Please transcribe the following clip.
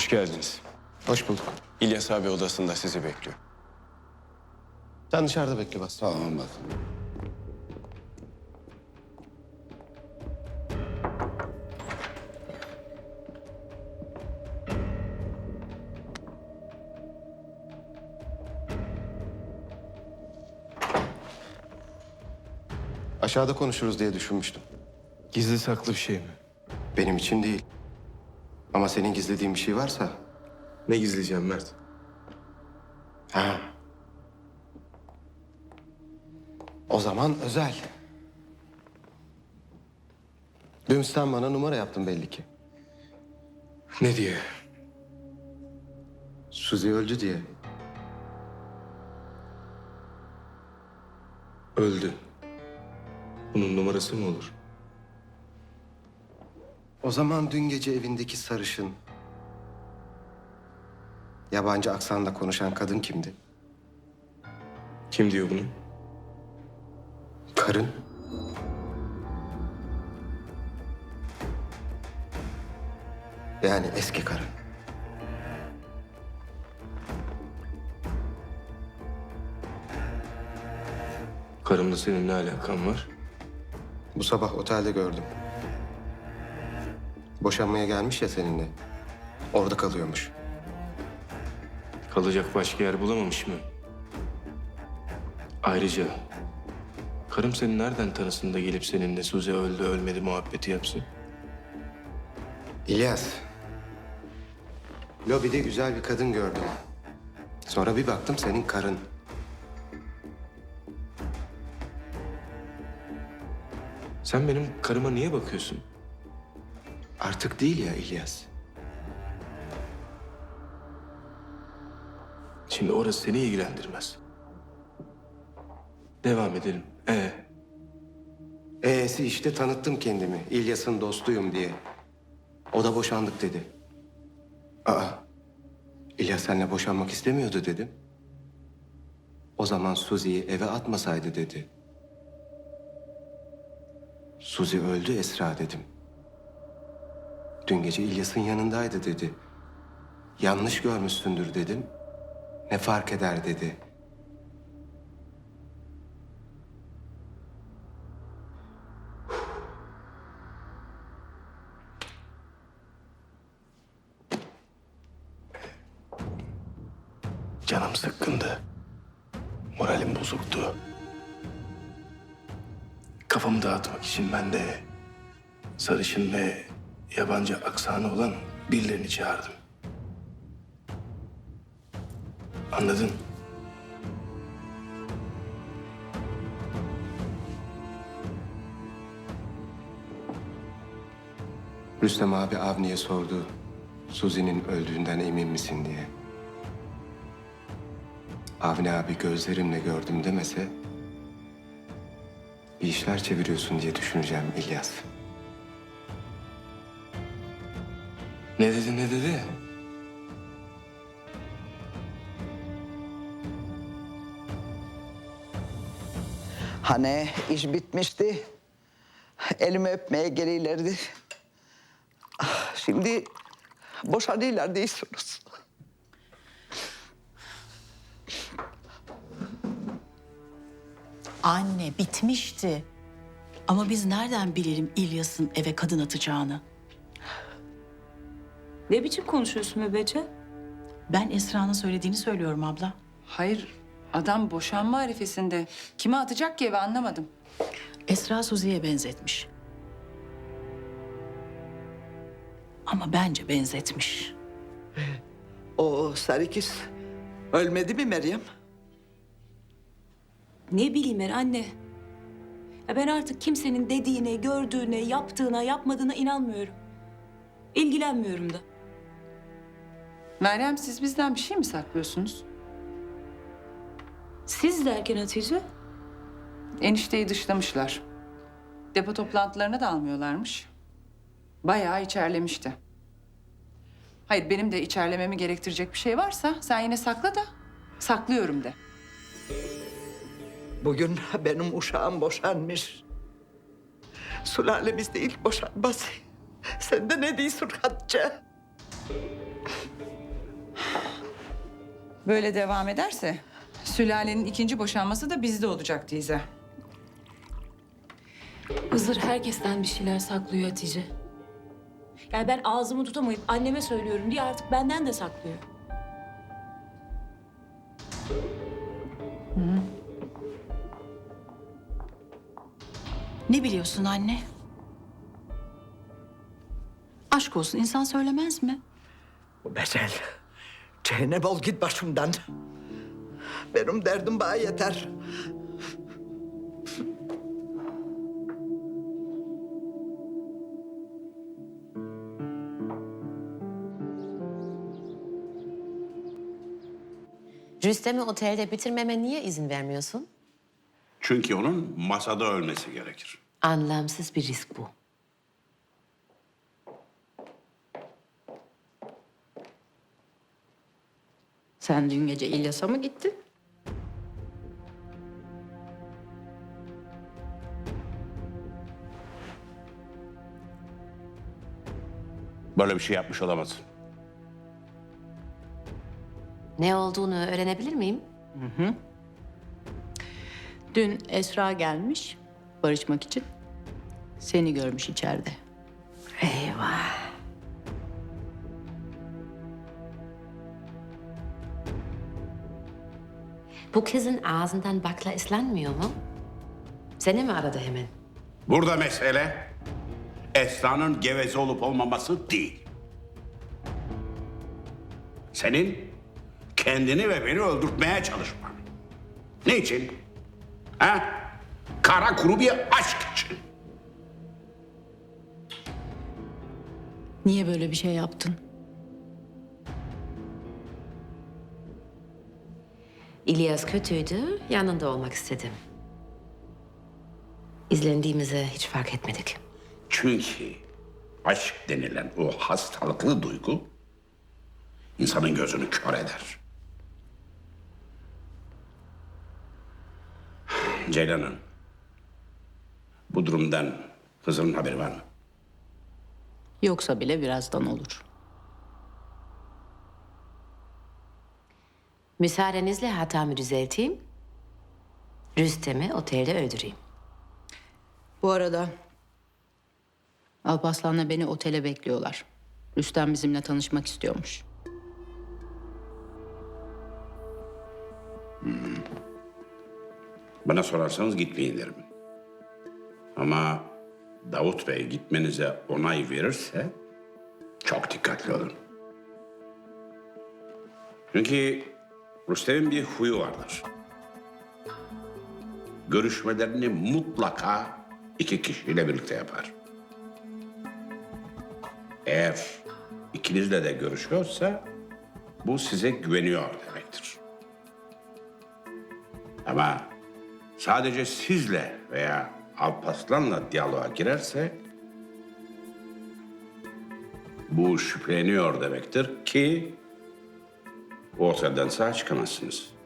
Hoş geldiniz. Hoş bulduk. İlyas abi odasında sizi bekliyor. Sen dışarıda bekle bas. Tamam bak. Aşağıda konuşuruz diye düşünmüştüm. Gizli saklı bir şey mi? Benim için değil. Ama senin gizlediğin bir şey varsa... Ne gizleyeceğim Mert? Ha. O zaman özel. Dün sen bana numara yaptın belli ki. Ne diye? Suzi öldü diye. Öldü. Bunun numarası mı olur? O zaman dün gece evindeki sarışın... ...yabancı aksanla konuşan kadın kimdi? Kim diyor bunu? Karın. Yani eski karın. Karımla senin ne alakan var? Bu sabah otelde gördüm. Boşanmaya gelmiş ya seninle. Orada kalıyormuş. Kalacak başka yer bulamamış mı? Ayrıca karım seni nereden tanısın da gelip seninle Suze öldü ölmedi muhabbeti yapsın? İlyas. Lobide güzel bir kadın gördüm. Sonra bir baktım senin karın. Sen benim karıma niye bakıyorsun? Artık değil ya İlyas. Şimdi orası seni ilgilendirmez. Devam edelim. Ee, E'si işte tanıttım kendimi. İlyas'ın dostuyum diye. O da boşandık dedi. Aa. İlyas seninle boşanmak istemiyordu dedim. O zaman Suzi'yi eve atmasaydı dedi. Suzi öldü Esra dedim. Dün gece İlyas'ın yanındaydı dedi. Yanlış görmüşsündür dedim. Ne fark eder dedi. canım sıkkındı. Moralim bozuktu. Kafamı dağıtmak için ben de sarışın ve yabancı aksanı olan birilerini çağırdım. Anladın? Rüstem abi Avni'ye sordu. Suzi'nin öldüğünden emin misin diye. Avni abi gözlerimle gördüm demese... ...bir işler çeviriyorsun diye düşüneceğim İlyas. Ne dedi ne dedi? Hani iş bitmişti. Elimi öpmeye geliyorlardı. Ah, Şimdi boşanıyorlar diyorsunuz. Anne bitmişti. Ama biz nereden bilelim İlyas'ın eve kadın atacağını? Ne biçim konuşuyorsun Mübece? Ben Esra'nın söylediğini söylüyorum abla. Hayır, adam boşanma arifesinde. Kime atacak ki eve anlamadım. Esra Suzi'ye benzetmiş. Ama bence benzetmiş. O Sarıkis ölmedi mi Meryem? Ne bileyim ben anne. Ya ben artık kimsenin dediğine, gördüğüne, yaptığına, yapmadığına inanmıyorum. İlgilenmiyorum da. Meryem siz bizden bir şey mi saklıyorsunuz? Siz derken Hatice? Enişteyi dışlamışlar. Depo toplantılarına da almıyorlarmış. Bayağı içerlemişti. Hayır benim de içerlememi gerektirecek bir şey varsa sen yine sakla da saklıyorum de. Bugün benim uşağım boşanmış. Sülalemizde ilk boşanması. Sen de ne diyorsun Hatice? Böyle devam ederse sülalenin ikinci boşanması da bizde olacak teyze. Hızır herkesten bir şeyler saklıyor Hatice. Yani ben ağzımı tutamayıp anneme söylüyorum diye artık benden de saklıyor. Ne biliyorsun anne? Aşk olsun insan söylemez mi? Bezel. Cehennem ol git başımdan. Benim derdim bana yeter. Rüstem'i otelde bitirmeme niye izin vermiyorsun? Çünkü onun masada ölmesi gerekir. Anlamsız bir risk bu. Sen dün gece İlyas'a mı gittin? Böyle bir şey yapmış olamazsın. Ne olduğunu öğrenebilir miyim? Dün Esra gelmiş barışmak için. Seni görmüş içeride. Eyvah. Bu kızın ağzından bakla ıslanmıyor mu? Seni mi aradı hemen? Burada mesele Esra'nın geveze olup olmaması değil. Senin kendini ve beni öldürtmeye çalışman. Ne için? Ha? Kara kuru bir aşk için. Niye böyle bir şey yaptın? İlyas kötüydü, yanında olmak istedim. İzlendiğimizi hiç fark etmedik. Çünkü aşk denilen o hastalıklı duygu insanın gözünü kör eder. Ceylan'ın bu durumdan kızının haberi var mı? Yoksa bile birazdan olur. Müsaadenizle hatamı düzelteyim. Rüstem'i otelde öldüreyim. Bu arada Alparslan'la beni otele bekliyorlar. Rüstem bizimle tanışmak istiyormuş. Bana sorarsanız gitmeyin derim. Ama Davut Bey gitmenize onay verirse çok dikkatli olun. Çünkü Rüstem'in bir huyu vardır. Görüşmelerini mutlaka iki kişiyle birlikte yapar. Eğer ikinizle de görüşüyorsa bu size güveniyor demektir. Ama sadece sizle veya Alpaslan'la diyaloğa girerse bu şüpheleniyor demektir ki o otelden sağ çıkamazsınız.